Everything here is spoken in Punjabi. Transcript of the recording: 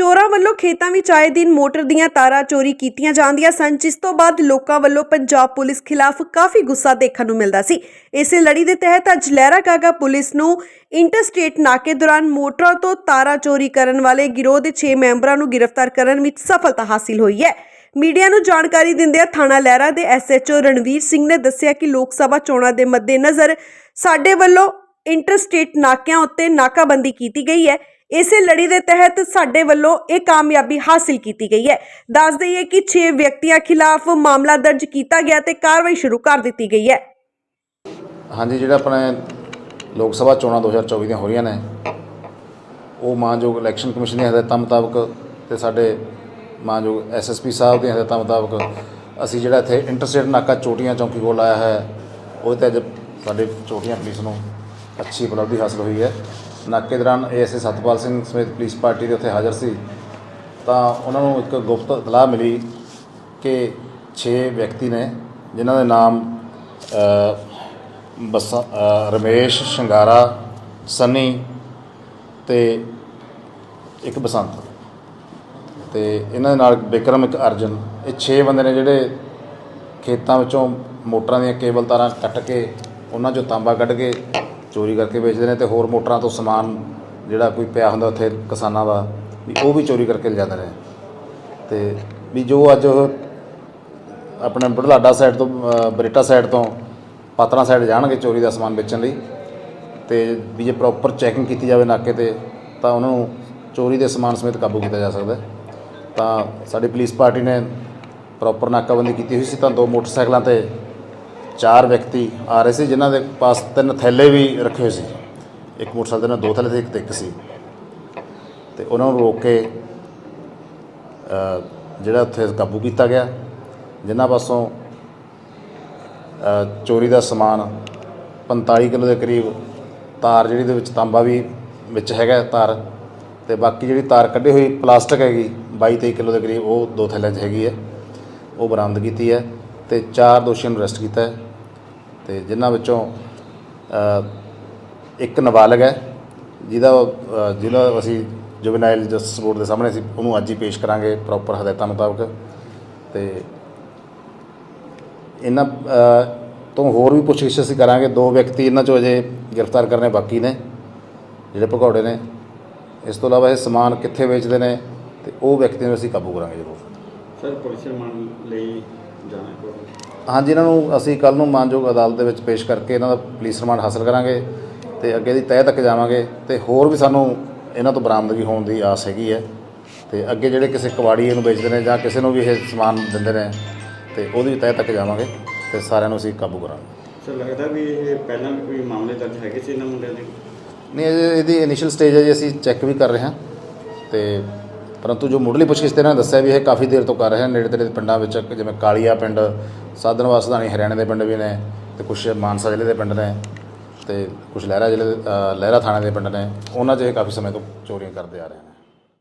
ਚੋਰਾਂ ਵੱਲੋਂ ਖੇਤਾਂ ਵਿੱਚ ਆਏ ਦਿਨ ਮੋਟਰ ਦੀਆਂ ਤਾਰਾਂ ਚੋਰੀ ਕੀਤੀਆਂ ਜਾਂਦੀਆਂ ਸਨ, ਜਿਸ ਤੋਂ ਬਾਅਦ ਲੋਕਾਂ ਵੱਲੋਂ ਪੰਜਾਬ ਪੁਲਿਸ ਖਿਲਾਫ ਕਾਫੀ ਗੁੱਸਾ ਦੇਖਣ ਨੂੰ ਮਿਲਦਾ ਸੀ। ਇਸੇ ਲੜੀ ਦੇ ਤਹਿਤ ਅੱਜ ਲਹਿਰਾ ਗਾਗਾ ਪੁਲਿਸ ਨੂੰ ਇੰਟਰਸਟੇਟ ਨਾਕੇ ਦੌਰਾਨ ਮੋਟਰਾਂ ਤੋਂ ਤਾਰਾਂ ਚੋਰੀ ਕਰਨ ਵਾਲੇ ਗਿਰੋਹ ਦੇ 6 ਮੈਂਬਰਾਂ ਨੂੰ ਗ੍ਰਿਫਤਾਰ ਕਰਨ ਵਿੱਚ ਸਫਲਤਾ ਹਾਸਿਲ ਹੋਈ ਹੈ। ਮੀਡੀਆ ਨੂੰ ਜਾਣਕਾਰੀ ਦਿੰਦਿਆਂ ਥਾਣਾ ਲਹਿਰਾ ਦੇ ਐਸਐਚਓ ਰਣਵੀਰ ਸਿੰਘ ਨੇ ਦੱਸਿਆ ਕਿ ਲੋਕ ਸਭਾ ਚੋਣਾਂ ਦੇ ਮੱਦੇਨਜ਼ਰ ਸਾਡੇ ਵੱਲੋਂ ਇੰਟਰਸਟੇਟ ਨਾਕਿਆਂ ਉੱਤੇ ਨਾਕਾਬੰਦੀ ਕੀਤੀ ਗਈ ਹੈ। ਇਸੇ ਲੜੀ ਦੇ ਤਹਿਤ ਸਾਡੇ ਵੱਲੋਂ ਇਹ ਕਾਮਯਾਬੀ ਹਾਸਿਲ ਕੀਤੀ ਗਈ ਹੈ। ਦੱਸ ਦਈਏ ਕਿ 6 ਵਿਅਕਤੀਆਂ ਖਿਲਾਫ ਮਾਮਲਾ ਦਰਜ ਕੀਤਾ ਗਿਆ ਤੇ ਕਾਰਵਾਈ ਸ਼ੁਰੂ ਕਰ ਦਿੱਤੀ ਗਈ ਹੈ। ਹਾਂਜੀ, ਜਿਹੜਾ ਆਪਣੇ ਲੋਕ ਸਭਾ ਚੋਣਾਂ 2024 ਦੀਆਂ ਹੋ ਰਹੀਆਂ ਨੇ, ਉਹ ਮਾਨਯੋਗ ਇਲੈਕਸ਼ਨ ਕਮਿਸ਼ਨ ਦੀਆਂ ਹਦਾਇਤਾਂ ਮੁਤਾਬਕ ਤੇ ਸਾਡੇ ਮਾਨਯੋਗ ਐਸਐਸਪੀ ਸਾਹਿਬ ਦੀਆਂ ਹਦਾਇਤਾਂ ਮੁਤਾਬਕ ਅਸੀਂ ਜਿਹੜਾ ਇੱਥੇ ਇੰਟਰਸਟੇਟ ਨਾਕਾ ਚੋਟੀਆਂ ਚੌਂਕੀ ਕੋਲ ਆਇਆ ਹੈ, ਉਹਦੇ ਤੇ ਅੱਜ ਸਾਡੇ ਚੋਟੀਆਂ ਪੁਲਿਸ ਨੂੰ ਅੱਛੀ ਉਪਲਬਧੀ ਹਾਸਲ ਹੋਈ ਹੈ। ਨਾਕੇ ਦੌਰਾਨ ਏਐਸਏ ਸਤਪਾਲ ਸਿੰਘ ਸਮੇਤ ਪੁਲਿਸ ਪਾਰਟੀ ਦੇ ਉੱਥੇ ਹਾਜ਼ਰ ਸੀ। ਤਾਂ ਉਹਨਾਂ ਨੂੰ ਇੱਕ ਗੁਪਤ ਇਤਲਾਹ ਮਿਲੀ ਕਿ 6 ਵਿਅਕਤੀ ਨੇ, ਜਿਨ੍ਹਾਂ ਦੇ ਨਾਮ ਬਸ ਰਮੇਸ਼, ਸ਼ਿੰਗਾਰਾ, ਸਨੀ ਤੇ ਇੱਕ ਬਸੰਤ ਤੇ ਇਹਨਾਂ ਦੇ ਨਾਲ ਵਿਕਰਮ ਇੱਕ ਅਰਜਨ। ਇਹ 6 ਬੰਦੇ ਨੇ ਜਿਹੜੇ ਖੇਤਾਂ ਵਿੱਚੋਂ ਮੋਟਰਾਂ ਦੀਆਂ ਕੇਬਲ ਤਾਰਾਂ ਕੱਟ ਕੇ ਉਹਨਾਂ 'ਚੋਂ ਤਾਂਬਾ ਕੱਢ ਕੇ ਚੋਰੀ ਕਰਕੇ ਵੇਚਦੇ ਨੇ ਤੇ ਹੋਰ ਮੋਟਰਾਂ ਤੋਂ ਸਮਾਨ ਜਿਹੜਾ ਕੋਈ ਪਿਆ ਹੁੰਦਾ ਉੱਥੇ ਕਿਸਾਨਾਂ ਦਾ ਵੀ ਉਹ ਵੀ ਚੋਰੀ ਕਰਕੇ ਲਿਜਾਂਦੇ ਨੇ। ਤੇ ਵੀ ਜੋ ਅੱਜ ਉਹ ਆਪਣੇ ਬੜਲਾਡਾ ਸਾਈਡ ਤੋਂ ਅ, ਬਰੇਟਾ ਸਾਈਡ ਤੋਂ ਪਾਤਰਾ ਸਾਈਡ ਜਾਣਗੇ ਚੋਰੀ ਦਾ ਸਮਾਨ ਵੇਚਣ ਲਈ ਤੇ ਵੀ ਜੇ ਪ੍ਰੋਪਰ ਚੈਕਿੰਗ ਕੀਤੀ ਜਾਵੇ ਨਾਕੇ ਤੇ ਤਾਂ ਉਹਨਾਂ ਨੂੰ ਚੋਰੀ ਦੇ ਸਮਾਨ ਸਮੇਤ ਕਾਬੂ ਕੀਤਾ ਜਾ ਸਕਦਾ ਤਾਂ ਸਾਡੀ ਪੁਲਿਸ ਪਾਰਟੀ ਨੇ ਪ੍ਰੋਪਰ ਨਾਕਾਬੰਦੀ ਕੀਤੀ ਹੋਈ ਸੀ ਤਾਂ ਦੋ ਮੋਟਰਸਾਈਕਲਾਂ ਤੇ ਚਾਰ ਵਿਅਕਤੀ ਆ ਰਹੇ ਸੀ, ਜਿਨ੍ਹਾਂ ਦੇ ਪਾਸ ਤਿੰਨ ਥੈਲੇ ਵੀ ਰੱਖੇ ਹੋਏ ਸੀ। ਇੱਕ ਮੋਟਰਸਾਈਕਲ ਦੇ ਨਾਲ ਦੋ ਥੈਲੇ ਸੀ ਇੱਕ ਇੱਕ ਸੀ। ਤੇ ਉਹਨਾਂ ਨੂੰ ਰੋਕ ਕੇ ਜਿਹੜਾ ਉੱਥੇ ਕਾਬੂ ਕੀਤਾ ਗਿਆ, ਜਿਨ੍ਹਾਂ ਪਾਸੋਂ ਚੋਰੀ ਦਾ ਸਮਾਨ 45 ਕਿਲੋ ਦੇ ਕਰੀਬ, ਤਾਰ ਜਿਹੜੀ ਦੇ ਵਿੱਚ ਤਾਂਬਾ ਵੀ ਵਿੱਚ ਹੈਗਾ ਤਾਰ, ਤੇ ਬਾਕੀ ਜਿਹੜੀ ਤਾਰ ਕੱਢੀ ਹੋਈ ਪਲਾਸਟਿਕ ਹੈਗੀ 22 23 ਕਿਲੋ ਦੇ ਕਰੀਬ, ਉਹ ਦੋ ਥੈਲਿਆਂ 'ਚ ਹੈਗੀ ਹੈ। ਉਹ ਬਰਾਮਦ ਕੀਤੀ ਹੈ ਤੇ ਚਾਰ ਦੋਸ਼ੀਆਂ ਨੂੰ ਅਰੈਸਟ ਕੀਤਾ ਹੈ। ਤੇ ਜਿਨ੍ਹਾਂ ਵਿੱਚੋਂ ਇੱਕ ਨਾਬਾਲਗ ਹੈ ਜਿਹਦਾ ਅ, ਜਿਹਦਾ ਅਸੀਂ ਜੁਵਨਾਈਲ ਜਸਟਿਸ ਬੋਰਡ ਦੇ ਸਾਹਮਣੇ ਅਸੀਂ ਉਹਨੂੰ ਅੱਜ ਹੀ ਪੇਸ਼ ਕਰਾਂਗੇ ਪ੍ਰੋਪਰ ਹਦਾਇਤਾਂ ਮੁਤਾਬਕ। ਤੇ ਇਹਨਾਂ ਤੋਂ ਹੋਰ ਵੀ ਪੁੱਛਗਿੱਛ ਅਸੀਂ ਕਰਾਂਗੇ। ਦੋ ਵਿਅਕਤੀ ਇਹਨਾਂ ਚੋਂ ਅਜੇ ਗ੍ਰਿਫਤਾਰ ਕਰਨੇ ਬਾਕੀ ਨੇ ਜਿਹੜੇ ਭਗੌੜੇ ਨੇ। ਇਸ ਤੋਂ ਇਲਾਵਾ ਇਹ ਸਮਾਨ ਕਿੱਥੇ ਵੇਚਦੇ ਨੇ ਤੇ ਉਹ ਵਿਅਕਤੀ ਨੂੰ ਅਸੀਂ ਕਾਬੂ ਕਰਾਂਗੇ ਜ਼ਰੂਰ। ਸਰ ਪੁਲਿਸ ਰਿਮਾਂਡ ਲਈ ਹਾਂਜੀ ਇਹਨਾਂ ਨੂੰ ਅਸੀਂ ਕੱਲ ਨੂੰ ਮਾਨਯੋਗ ਅਦਾਲਤ ਦੇ ਵਿੱਚ ਪੇਸ਼ ਕਰਕੇ ਇਹਨਾਂ ਦਾ ਪੁਲਿਸ ਰਿਮਾਂਡ ਹਾਸਲ ਕਰਾਂਗੇ ਤੇ ਅੱਗੇ ਦੀ ਤਹਿ ਤੱਕ ਜਾਵਾਂਗੇ ਤੇ ਹੋਰ ਵੀ ਸਾਨੂੰ ਇਹਨਾਂ ਤੋਂ ਬਰਾਮਦਗੀ ਹੋਣ ਦੀ ਆਸ ਹੈਗੀ ਹੈ ਤੇ ਅੱਗੇ ਜਿਹੜੇ ਕਿਸੇ ਕਬਾੜੀ ਇਹਨੂੰ ਵੇਚਦੇ ਨੇ ਜਾਂ ਕਿਸੇ ਨੂੰ ਵੀ ਇਹ ਸਮਾਨ ਦਿੰਦੇ ਨੇ ਤੇ ਉਹਦੀ ਤਹਿ ਤੱਕ ਜਾਵਾਂਗੇ ਤੇ ਸਾਰਿਆਂ ਨੂੰ ਅਸੀਂ ਕਾਬੂ ਕਰਾਂਗੇ। ਸਰ ਲੱਗਦਾ ਵੀ ਇਹ ਪਹਿਲਾਂ ਵੀ ਕੋਈ ਮਾਮਲੇ ਦਰਜ ਹੈਗੇ ਸੀ ਇਹਨਾਂ ਮੁੰਡਿਆਂ ਦੇ? ਨਹੀਂ ਇਹਦੀ ਇਨੀਸ਼ੀਅਲ ਸਟੇਜ ਹੈ ਜੀ ਅਸੀਂ ਚੈੱਕ ਵੀ ਕਰ ਰਹੇ ਹਾਂ ਤੇ ਪਰੰਤੂ ਜੋ ਮੁੱਢਲੀ ਪੁੱਛਗਿੱਛ ਤੇ ਇਹਨਾਂ ਨੇ ਦੱਸਿਆ ਵੀ ਇਹ ਕਾਫੀ ਦੇਰ ਤੋਂ ਕਰ ਰਹੇ ਹਨ ਨੇੜੇ ਤੇੜੇ ਦੇ ਪਿੰਡਾਂ ਵਿੱਚ, ਜਿਵੇਂ ਕਾਲੀਆ ਪਿੰਡ, ਸਾਧਨ ਸਧਾਣੀ ਹਰਿਆਣੇ ਦੇ ਪਿੰਡ ਵੀ ਨੇ, ਤੇ ਕੁਝ ਮਾਨਸਾ ਜ਼ਿਲ੍ਹੇ ਦੇ ਪਿੰਡ ਨੇ, ਤੇ ਕੁਝ ਲਹਿਰਾ ਜ਼ਿਲ੍ਹੇ ਦੇ ਲਹਿਰਾ ਥਾਣੇ ਦੇ ਪਿੰਡ ਨੇ, ਉਹਨਾਂ 'ਚ ਇਹ ਕਾਫੀ ਸਮੇਂ ਤੋਂ ਚੋਰੀਆਂ ਕਰਦੇ ਆ ਰਹੇ ਨੇ।